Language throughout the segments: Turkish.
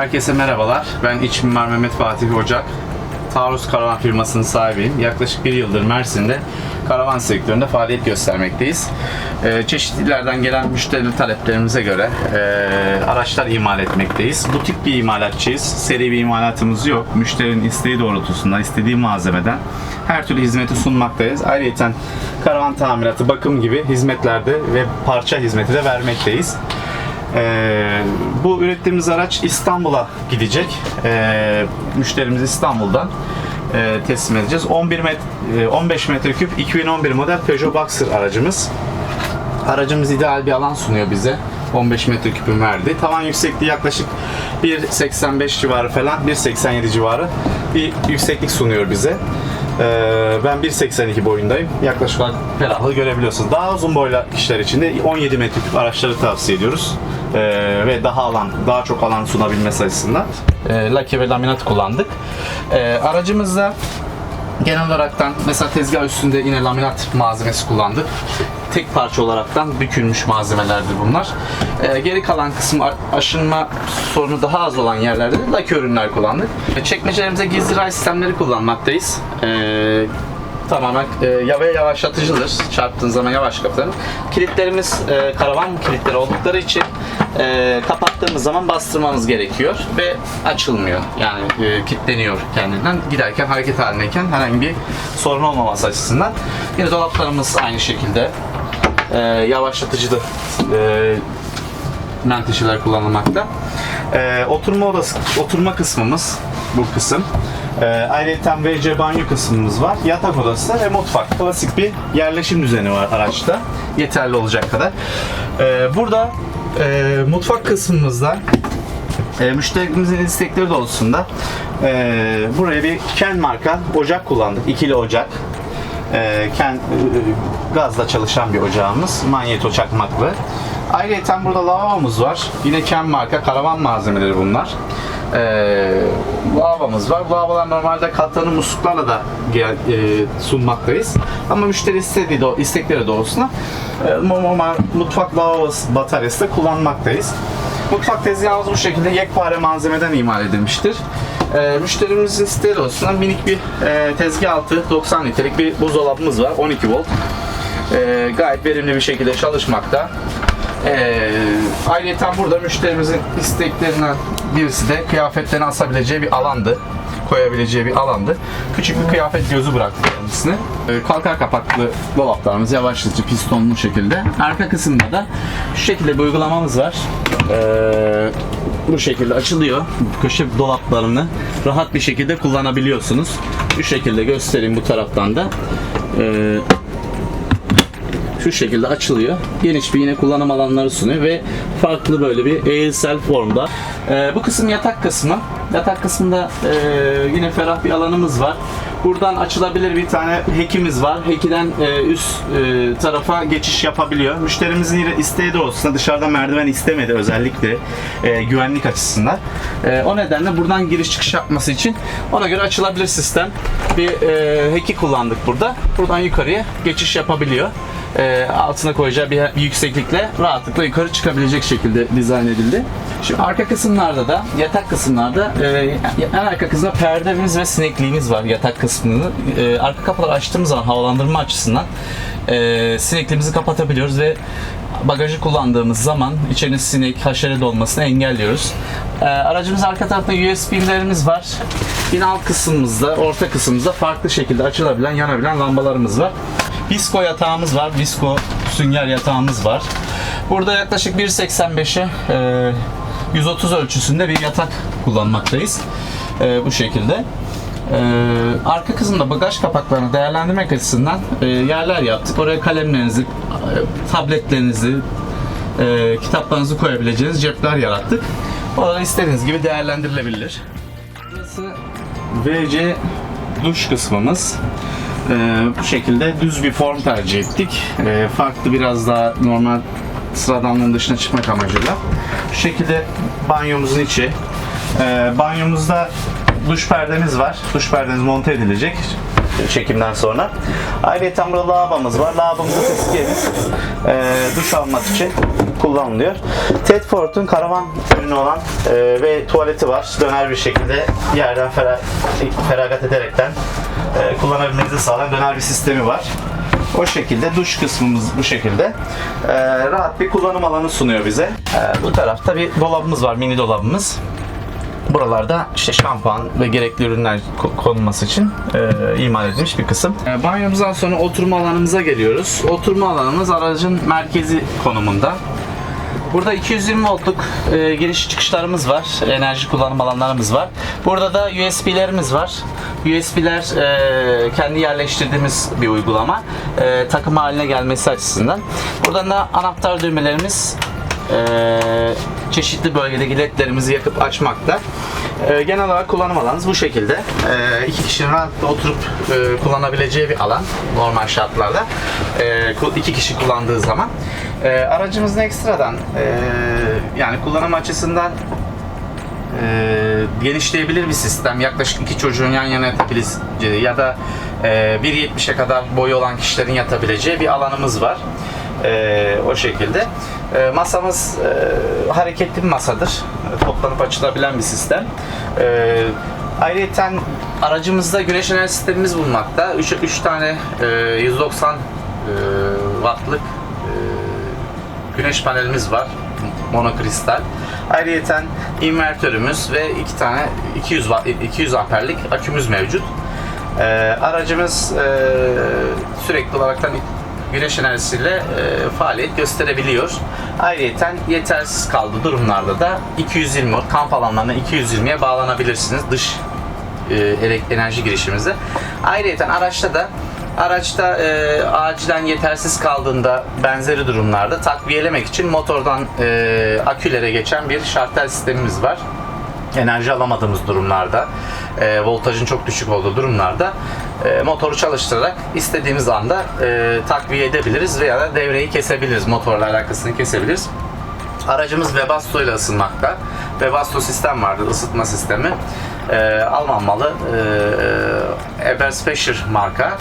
Herkese merhabalar. Ben iç mimar Mehmet Fatih Ocak. Taarruz Karavan firmasının sahibiyim. Yaklaşık bir yıldır Mersin'de karavan sektöründe faaliyet göstermekteyiz. Ee, çeşitli illerden gelen müşteri taleplerimize göre e, araçlar imal etmekteyiz. Butik bir imalatçıyız. Seri bir imalatımız yok. Müşterinin isteği doğrultusunda, istediği malzemeden her türlü hizmeti sunmaktayız. Ayrıca karavan tamiratı, bakım gibi hizmetlerde ve parça hizmeti de vermekteyiz. Ee, bu ürettiğimiz araç İstanbul'a gidecek. Ee, müşterimiz İstanbul'dan e, teslim edeceğiz. 11 met, e, 15 metreküp 2011 model Peugeot Boxer aracımız. Aracımız ideal bir alan sunuyor bize. 15 metreküpün verdi. Tavan yüksekliği yaklaşık 1.85 civarı falan, 1.87 civarı bir yükseklik sunuyor bize. Ee, ben 1.82 boyundayım. Yaklaşık olarak ferahlığı görebiliyorsunuz. Daha uzun boylu kişiler için de 17 metreküp araçları tavsiye ediyoruz. Ee, ve daha alan, daha çok alan sunabilmesi açısından. Ee, lake ve laminat kullandık. Ee, aracımızda Genel olaraktan mesela tezgah üstünde yine laminat malzemesi kullandık. Tek parça olaraktan bükülmüş malzemelerdir bunlar. Ee, geri kalan kısım aşınma sorunu daha az olan yerlerde de lake ürünler kullandık. E, Çekmecelerimize gizli ray sistemleri kullanmaktayız. Ee, tamamen e, ya ve yavaşlatıcıdır. Çarptığın zaman yavaş kapatır. Kilitlerimiz e, karavan kilitleri oldukları için e, kapattığımız zaman bastırmamız gerekiyor ve açılmıyor. Yani e, kilitleniyor kendinden. Giderken hareket halindeyken herhangi bir sorun olmaması açısından. Yine dolaplarımız aynı şekilde e, yavaşlatıcı da e, menteşeler kullanılmakta. Ee, oturma odası, oturma kısmımız bu kısım. Ee, ayrıca WC banyo kısmımız var. Yatak odası ve mutfak. Klasik bir yerleşim düzeni var araçta. Yeterli olacak kadar. Ee, burada e, mutfak kısmımızda e, müşterimizin istekleri doğrultusunda e, buraya bir Ken marka ocak kullandık. İkili ocak. E, Ken e, gazla çalışan bir ocağımız. Manyeto çakmaklı. Ayrıca burada lavabomuz var. Yine Ken marka karavan malzemeleri bunlar. E, lavabomuz var. Lavabolar normalde katlanır musluklarla da e, sunmaktayız. Ama müşteri istediği de, istekleri doğrultusunda e, normal mutfak lavabosu bataryası da kullanmaktayız. Mutfak tezgahımız bu şekilde yekpare malzemeden imal edilmiştir. Ee, müşterimizin isteği olsun minik bir e, tezgah altı 90 litrelik bir buzdolabımız var 12 volt. Ee, gayet verimli bir şekilde çalışmakta. Ee, ayrıca burada müşterimizin isteklerinden birisi de kıyafetlerini asabileceği bir alandı koyabileceği bir alandı. Küçük bir kıyafet gözü bıraktı kendisine. Ee, kalkar kapaklı dolaplarımız yavaşlatıcı pistonlu şekilde. Arka kısımda da şu şekilde bir uygulamamız var. Ee, bu şekilde açılıyor. Köşe dolaplarını rahat bir şekilde kullanabiliyorsunuz. Şu şekilde göstereyim bu taraftan da. Ee, şu şekilde açılıyor. Geniş bir yine kullanım alanları sunuyor ve farklı böyle bir eğilsel formda. Ee, bu kısım yatak kısmı. Yatak kısmında e, yine ferah bir alanımız var. Buradan açılabilir bir tane hekimiz var. Hekiden e, üst e, tarafa geçiş yapabiliyor. Müşterimizin yine isteği de olsun. Dışarıdan merdiven istemedi özellikle e, güvenlik açısından. E, o nedenle buradan giriş çıkış yapması için ona göre açılabilir sistem. Bir e, heki kullandık burada. Buradan yukarıya geçiş yapabiliyor e, altına koyacağı bir, bir yükseklikle rahatlıkla yukarı çıkabilecek şekilde dizayn edildi. Şimdi arka kısımlarda da yatak kısımlarda e, en arka kısımda perdemiz ve sinekliğimiz var yatak kısmını. E, arka kapıları açtığımız zaman havalandırma açısından e, sinekliğimizi kapatabiliyoruz ve bagajı kullandığımız zaman içerinin sinek, haşere dolmasını engelliyoruz. E, aracımız arka tarafta USB'lerimiz var. Yine alt kısmımızda, orta kısmımızda farklı şekilde açılabilen, yanabilen lambalarımız var. Visko yatağımız var. Visko sünger yatağımız var. Burada yaklaşık 1.85'e e, 130 ölçüsünde bir yatak kullanmaktayız. E, bu şekilde. E, arka kısımda bagaj kapaklarını değerlendirmek açısından e, yerler yaptık. Oraya kalemlerinizi, e, tabletlerinizi, e, kitaplarınızı koyabileceğiniz cepler yarattık. Orada istediğiniz gibi değerlendirilebilir. Burası WC duş kısmımız. Ee, bu şekilde düz bir form tercih ettik. Ee, farklı biraz daha normal sıradanlığın dışına çıkmak amacıyla. Bu şekilde banyomuzun içi. Ee, banyomuzda duş perdemiz var. Duş perdemiz monte edilecek çekimden sonra. Ayrıca burada lavabomuz var. Lavabomuzda gelir. Ee, duş almak için kullanılıyor. Tedford'un karavan sistemli olan e, ve tuvaleti var. Döner bir şekilde yerden fera- feragat ederekten e, kullanabilmenizi sağlayan döner bir sistemi var. O şekilde duş kısmımız bu şekilde. E, rahat bir kullanım alanı sunuyor bize. E, bu tarafta bir dolabımız var, mini dolabımız. Buralarda işte şampuan ve gerekli ürünler ko- konulması için e, imal edilmiş bir kısım. E, banyomuzdan sonra oturma alanımıza geliyoruz. Oturma alanımız aracın merkezi konumunda. Burada 220 voltluk e, giriş çıkışlarımız var. Enerji kullanım alanlarımız var. Burada da USB'lerimiz var. USB'ler e, kendi yerleştirdiğimiz bir uygulama. E, takım haline gelmesi açısından. Buradan da anahtar düğmelerimiz e, çeşitli bölgedeki ledlerimizi yakıp açmakta. E, genel olarak kullanım alanımız bu şekilde. E, iki kişinin rahatlıkla oturup e, kullanabileceği bir alan normal şartlarda. E, iki kişi kullandığı zaman. E, aracımızın ekstradan e, yani kullanım açısından e, genişleyebilir bir sistem. Yaklaşık iki çocuğun yan yana yatabileceği ya da e, 1.70'e kadar boyu olan kişilerin yatabileceği bir alanımız var. E, o şekilde. E, masamız e, hareketli bir masadır. E, Toplanıp açılabilen bir sistem. E, ayrıca aracımızda güneş enerji sistemimiz bulunmakta. 3 tane e, 190 e, wattlık e, güneş panelimiz var. Monokristal. Ayrıyeten invertörümüz ve iki tane 200 watt, 200 amperlik akümüz mevcut. Ee, aracımız e, sürekli olaraktan güneş enerjisiyle e, faaliyet gösterebiliyor. Ayrıyeten yetersiz kaldığı durumlarda da 220 volt kamp alanlarına 220'ye bağlanabilirsiniz dış e, enerji girişimizde. Ayrıca araçta da araçta e, acilen yetersiz kaldığında benzeri durumlarda takviyelemek için motordan e, akülere geçen bir şartel sistemimiz var. Enerji alamadığımız durumlarda, e, voltajın çok düşük olduğu durumlarda e, motoru çalıştırarak istediğimiz anda e, takviye edebiliriz veya da devreyi kesebiliriz. Motorla alakasını kesebiliriz. Aracımız Webasto ile ısınmakta. Webasto sistem vardı, ısıtma sistemi. Ee, Alman malı e, Eberspecher marka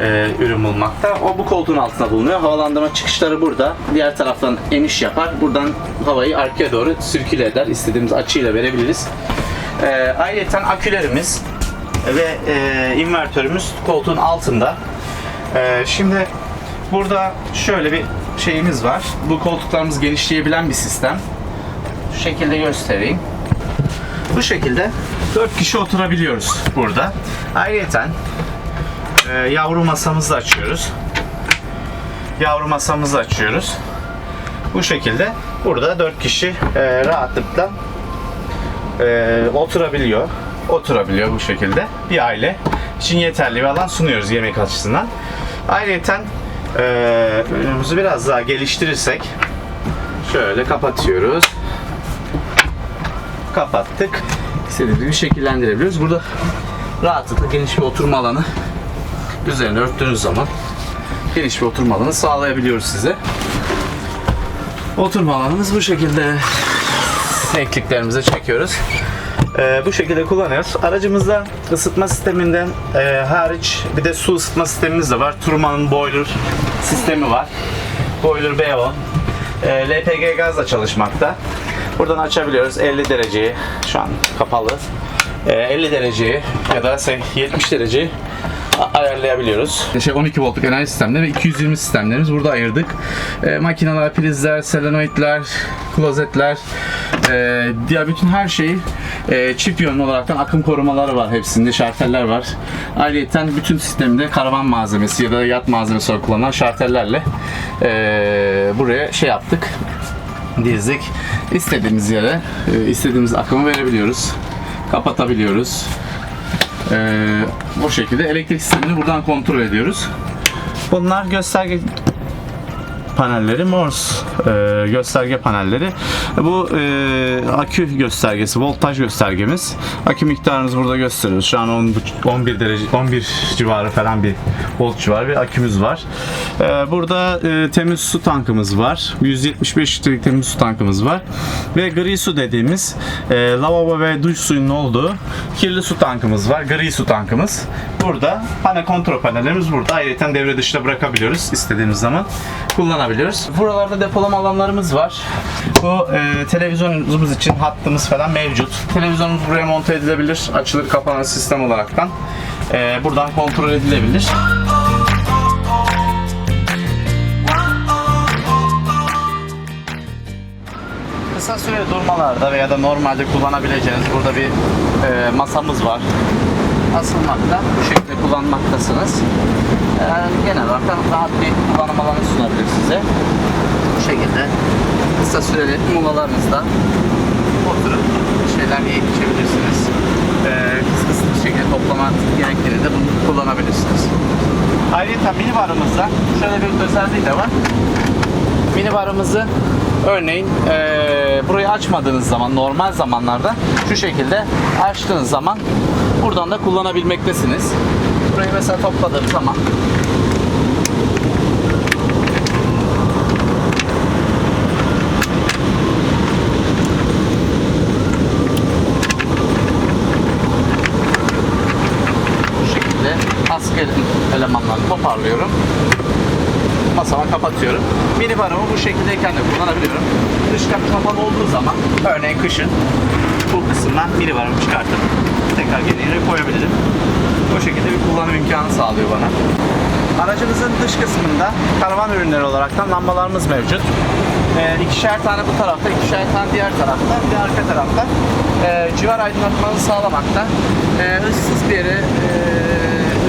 e, ürün bulunmakta. O bu koltuğun altında bulunuyor. Havalandırma çıkışları burada. Diğer taraftan eniş yapar. Buradan havayı arkaya doğru sirküle eder. İstediğimiz açıyla verebiliriz. Ee, ayrıca akülerimiz ve e, invertörümüz koltuğun altında. Ee, şimdi burada şöyle bir şeyimiz var. Bu koltuklarımız genişleyebilen bir sistem. Şu şekilde göstereyim. Bu şekilde 4 kişi oturabiliyoruz burada. Ayrıca e, yavru masamızı açıyoruz. Yavru masamızı açıyoruz. Bu şekilde burada 4 kişi e, rahatlıkla e, oturabiliyor. Oturabiliyor bu şekilde. Bir aile için yeterli bir alan sunuyoruz yemek açısından. Ayrıca e, önümüzü biraz daha geliştirirsek şöyle kapatıyoruz. Kapattık. İstediğimiz gibi şekillendirebiliyoruz. Burada rahatlıkla geniş bir oturma alanı üzerine örttüğünüz zaman geniş bir oturma alanı sağlayabiliyoruz size. Oturma alanımız bu şekilde ekliklerimize çekiyoruz. Ee, bu şekilde kullanıyoruz. Aracımızda ısıtma sisteminden e, hariç bir de su ısıtma sistemimiz de var. Turman'ın boiler sistemi var. Boiler B10. E, LPG gazla çalışmakta. Buradan açabiliyoruz 50 dereceyi. Şu an kapalı. E, 50 dereceyi ya da se- 70 dereceyi ayarlayabiliyoruz. Şey 12 voltluk enerji sistemleri ve 220 sistemlerimiz burada ayırdık. E, makineler, prizler, selenoidler, klozetler, e, diğer bütün her şeyi e, çift yönlü olaraktan akım korumaları var hepsinde, şarteller var. Ayrıca bütün sistemde karavan malzemesi ya da yat malzemesi olarak kullanılan şartellerle e, buraya şey yaptık dizdik. İstediğimiz yere e, istediğimiz akımı verebiliyoruz. Kapatabiliyoruz. Ee, bu şekilde elektrik sistemini buradan kontrol ediyoruz. Bunlar gösterge panelleri Morse e, gösterge panelleri. Bu e, akü göstergesi, voltaj göstergemiz. Akü miktarımızı burada gösteriyoruz. Şu an 10, 11 derece 11 civarı falan bir volt civarı bir akümüz var. E, burada e, temiz su tankımız var. 175 litrelik temiz su tankımız var. Ve gri su dediğimiz e, lavabo ve duş suyunun olduğu kirli su tankımız var. Gri su tankımız. Burada panel kontrol panellerimiz burada. Ayrıca devre dışında bırakabiliyoruz istediğimiz zaman kullanabiliyoruz kullanabiliyoruz. Buralarda depolama alanlarımız var. Bu e, televizyonumuz için hattımız falan mevcut. Televizyonumuz buraya monte edilebilir. Açılır kapanır sistem olaraktan. E, buradan kontrol edilebilir. Kısa süreli durmalarda veya da normalde kullanabileceğiniz burada bir e, masamız var. Asılmakta bu şekilde kullanmaktasınız. E, genel olarak rahat bir kullanım alanı sunabilir size. Bu şekilde kısa süreli molalarınızda oturup şeyler yiyip içebilirsiniz. E, kısa kısa bir şekilde toplama gerektiğinde bunu kullanabilirsiniz. Ayrıca mini barımızda şöyle bir özelliği de var mini barımızı örneğin eee, burayı açmadığınız zaman normal zamanlarda şu şekilde açtığınız zaman buradan da kullanabilmektesiniz. Burayı mesela topladığım zaman bu şekilde asker elemanlarını toparlıyorum masama kapatıyorum. Mini barımı bu şekildeyken de kullanabiliyorum. Dış kapı kapalı olduğu zaman örneğin kışın bu kısımdan mini barımı tekrar geri koyabilirim. Bu şekilde bir kullanım imkanı sağlıyor bana. Aracımızın dış kısmında karavan ürünleri olaraktan lambalarımız mevcut. Ee, ikişer tane bu tarafta, ikişer tane diğer tarafta, bir arka tarafta. Ee, civar aydınlatmanızı sağlamakta. Ee, ıssız bir yere, e,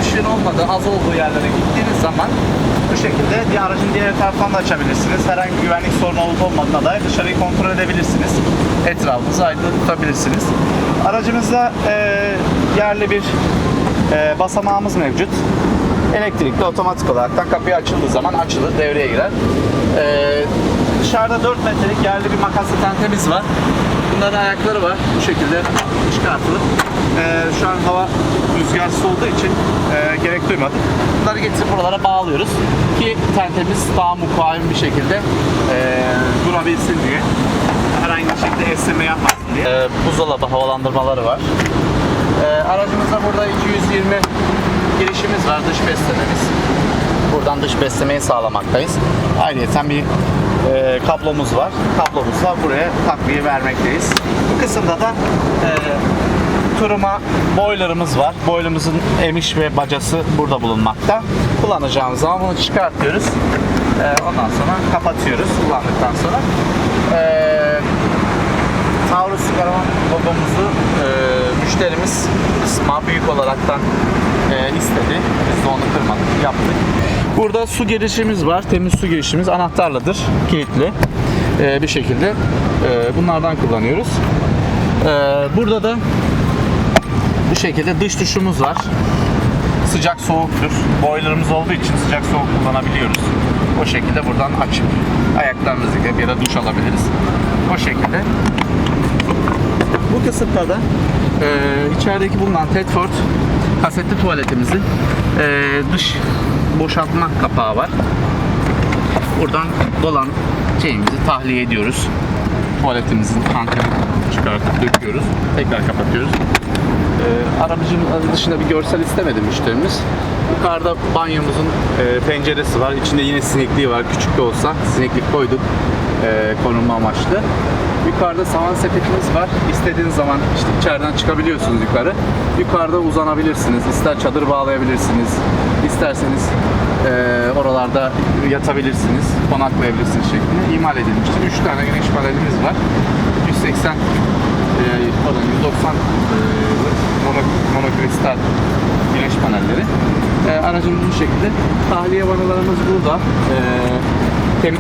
ışığın olmadığı, az olduğu yerlere gittiğiniz zaman bu şekilde bir aracın diğer taraftan da açabilirsiniz. Herhangi bir güvenlik sorunu olup olmadığına dair dışarıyı kontrol edebilirsiniz. Etrafınızı aydınlık tutabilirsiniz. Aracımızda e, yerli bir e, basamağımız mevcut. Elektrikli otomatik olarak kapıyı açıldığı zaman açılır, devreye girer. E, dışarıda 4 metrelik yerli bir makaslı tentemiz var. Bunların ayakları var. Bu şekilde çıkartılıp e, şu an hava rüzgarsız olduğu için e, gerek duymadık. Bunları getirip buralara bağlıyoruz ki tentemiz daha mukavim bir şekilde e, durabilsin diye. Herhangi bir şekilde esneme yapmasın diye. E, buzdolabı havalandırmaları var. E, aracımızda burada 220 girişimiz var, dış beslememiz. Buradan dış beslemeyi sağlamaktayız. Ayrıca bir e, kablomuz var. Kablomuzla buraya takviye vermekteyiz. Bu kısımda da e, turuma boilerımız var. Boilerımızın emiş ve bacası burada bulunmakta. Kullanacağımız zaman bunu çıkartıyoruz. E, ondan sonra kapatıyoruz kullandıktan sonra. E, Taurus Karavan logomuzu e, müşterimiz kısma büyük olaraktan e, istedi. Biz de onu kırmadık, yaptık. Burada su girişimiz var. Temiz su girişimiz anahtarlıdır, kilitli e, bir şekilde. E, bunlardan kullanıyoruz. E, burada da bu şekilde dış duşumuz var. Sıcak soğuktur. Boilerımız olduğu için sıcak soğuk kullanabiliyoruz. O şekilde buradan açıp ayaklarımızı ya da duş alabiliriz. O şekilde bu kısımda da e, içerideki bulunan Tedford kasetli tuvaletimizin e, dış boşaltma kapağı var. Buradan dolan şeyimizi tahliye ediyoruz. Tuvaletimizin tankını çıkartıp döküyoruz. Tekrar kapatıyoruz. E, arabacının dışında bir görsel istemedi müşterimiz. Yukarıda banyomuzun e, penceresi var. İçinde yine sinekliği var. Küçük de olsa sineklik koyduk e, korunma amaçlı. Yukarıda saman sepetimiz var. İstediğiniz zaman işte içeriden çıkabiliyorsunuz yukarı. Yukarıda uzanabilirsiniz. İster çadır bağlayabilirsiniz. İsterseniz e, oralarda yatabilirsiniz. Konaklayabilirsiniz şeklinde imal edilmiştir. 3 tane güneş panelimiz var. 180 e, pardon 190 e, mono, monokristal güneş panelleri. E, aracımız bu şekilde. Tahliye vanalarımız burada. E, tem,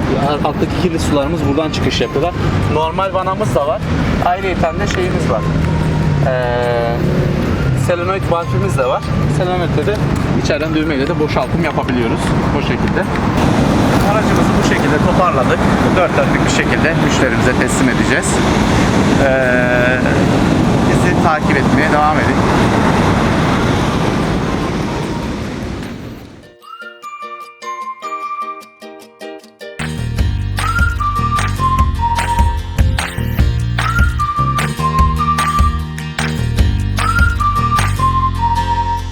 alttaki kirli sularımız buradan çıkış yapıyorlar. Normal vanamız da var. Ayrıca de şeyimiz var. Ee, selenoid valfimiz de var. Selenoid'de de içeriden düğmeyle de boşaltım yapabiliyoruz. Bu şekilde. Aracımızı bu şekilde toparladık. Dört dörtlük bir şekilde müşterimize teslim edeceğiz. Ee, bizi takip etmeye devam edin.